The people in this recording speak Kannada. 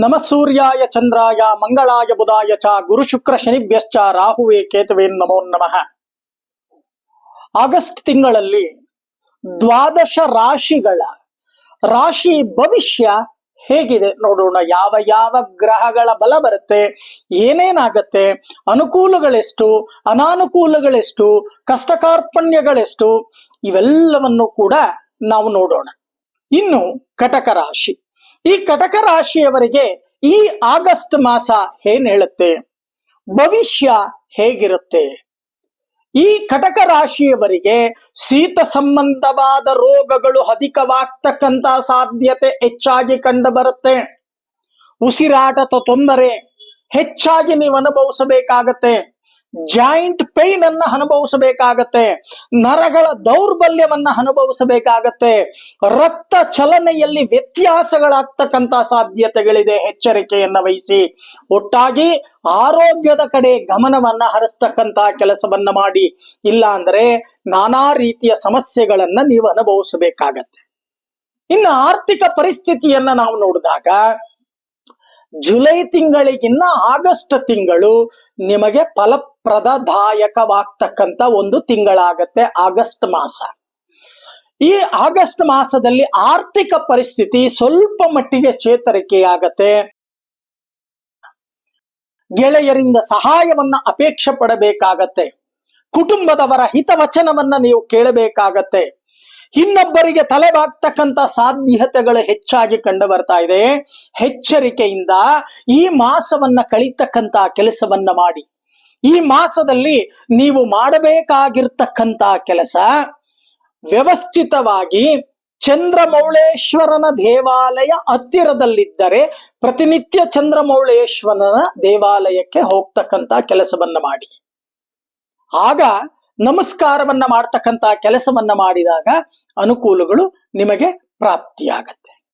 ನಮ ಸೂರ್ಯಾಯ ಚಂದ್ರಾಯ ಮಂಗಳಾಯ ಬುಧಾಯ ಚ ಗುರು ಶುಕ್ರ ಶನಿಭ್ಯಶ್ಚ ರಾಹುವೇ ಕೇತುವೆ ನಮೋ ನಮಃ. ಆಗಸ್ಟ್ ತಿಂಗಳಲ್ಲಿ ದ್ವಾದಶ ರಾಶಿಗಳ ರಾಶಿ ಭವಿಷ್ಯ ಹೇಗಿದೆ ನೋಡೋಣ. ಯಾವ ಯಾವ ಗ್ರಹಗಳ ಬಲ ಬರುತ್ತೆ, ಏನೇನಾಗತ್ತೆ, ಅನುಕೂಲಗಳೆಷ್ಟು, ಅನಾನುಕೂಲಗಳೆಷ್ಟು ಕಷ್ಟ ಕಾರ್ಪಣ್ಯಗಳೆಷ್ಟು ಇವೆಲ್ಲವನ್ನು ಕೂಡ ನಾವು ನೋಡೋಣ. ಇನ್ನು ಕಟಕ ರಾಶಿ. ಈ ಕಟಕ ರಾಶಿಯವರಿಗೆ ಈ ಆಗಸ್ಟ್ ಮಾಸ ಏನ್ ಹೇಳುತ್ತೆ? ಭವಿಷ್ಯ ಹೇಗಿರುತ್ತೆ? ಈ ಕಟಕ ರಾಶಿಯವರಿಗೆ ಶೀತ ಸಂಬಂಧವಾದ ರೋಗಗಳು ಅಧಿಕವಾಗ್ತಕ್ಕಂತ ಸಾಧ್ಯತೆ ಹೆಚ್ಚಾಗಿ ಕಂಡು ಬರುತ್ತೆ. ಉಸಿರಾಟದ ತೊಂದರೆ ಹೆಚ್ಚಾಗಿ ನೀವು ಅನುಭವಿಸಬೇಕಾಗತ್ತೆ. ಜಾಯಿಂಟ್ ಪೈನ್ ಅನ್ನ ಅನುಭವಿಸಬೇಕಾಗತ್ತೆ. ನರಗಳ ದೌರ್ಬಲ್ಯವನ್ನ ಅನುಭವಿಸಬೇಕಾಗತ್ತೆ. ರಕ್ತ ಚಲನೆಯಲ್ಲಿ ವ್ಯತ್ಯಾಸಗಳಾಗ್ತಕ್ಕಂತ ಸಾಧ್ಯತೆಗಳಿದೆ. ಎಚ್ಚರಿಕೆಯನ್ನ ವಹಿಸಿ. ಒಟ್ಟಾಗಿ ಆರೋಗ್ಯದ ಕಡೆ ಗಮನವನ್ನ ಹರಿಸ್ತಕ್ಕಂತ ಕೆಲಸವನ್ನ ಮಾಡಿ. ಇಲ್ಲ ಅಂದ್ರೆ ನಾನಾ ರೀತಿಯ ಸಮಸ್ಯೆಗಳನ್ನ ನೀವು ಅನುಭವಿಸಬೇಕಾಗತ್ತೆ. ಇನ್ನು ಆರ್ಥಿಕ ಪರಿಸ್ಥಿತಿಯನ್ನ ನಾವು ನೋಡಿದಾಗ ಜುಲೈ ತಿಂಗಳಿಗಿನ್ನ ಆಗಸ್ಟ್ ತಿಂಗಳು ನಿಮಗೆ ಫಲಪ್ರದದಾಯಕವಾಗ್ತಕ್ಕಂತ ಒಂದು ತಿಂಗಳಾಗತ್ತೆ ಆಗಸ್ಟ್ ಮಾಸ. ಈ ಆಗಸ್ಟ್ ಮಾಸದಲ್ಲಿ ಆರ್ಥಿಕ ಪರಿಸ್ಥಿತಿ ಸ್ವಲ್ಪ ಮಟ್ಟಿಗೆ ಚೇತರಿಕೆಯಾಗತ್ತೆ. ಗೆಳೆಯರಿಂದ ಸಹಾಯವನ್ನ ಅಪೇಕ್ಷೆ ಪಡಬೇಕಾಗತ್ತೆ. ಕುಟುಂಬದವರ ಹಿತವಚನವನ್ನ ನೀವು ಕೇಳಬೇಕಾಗತ್ತೆ. ಇನ್ನೊಬ್ಬರಿಗೆ ತಲೆಬಾಗ್ತಕ್ಕಂತ ಸಾಧ್ಯತೆಗಳು ಹೆಚ್ಚಾಗಿ ಕಂಡು ಬರ್ತಾ ಇದೆ. ಎಚ್ಚರಿಕೆಯಿಂದ ಈ ಮಾಸವನ್ನ ಕಳಿತಕ್ಕಂತ ಕೆಲಸವನ್ನ ಮಾಡಿ. ಈ ಮಾಸದಲ್ಲಿ ನೀವು ಮಾಡಬೇಕಾಗಿರ್ತಕ್ಕಂತ ಕೆಲಸ ವ್ಯವಸ್ಥಿತವಾಗಿ ಚಂದ್ರಮೌಳೇಶ್ವರನ ದೇವಾಲಯ ಹತ್ತಿರದಲ್ಲಿದ್ದರೆ ಪ್ರತಿನಿತ್ಯ ಚಂದ್ರಮೌಳೇಶ್ವರನ ದೇವಾಲಯಕ್ಕೆ ಹೋಗ್ತಕ್ಕಂತ ಕೆಲಸವನ್ನ ಮಾಡಿ. ಆಗ ನಮಸ್ಕಾರವನ್ನ ಮಾಡ್ತಕ್ಕಂತ ಕೆಲಸವನ್ನ ಮಾಡಿದಾಗ ಅನುಕೂಲಗಳು ನಿಮಗೆ ಪ್ರಾಪ್ತಿಯಾಗತ್ತೆ.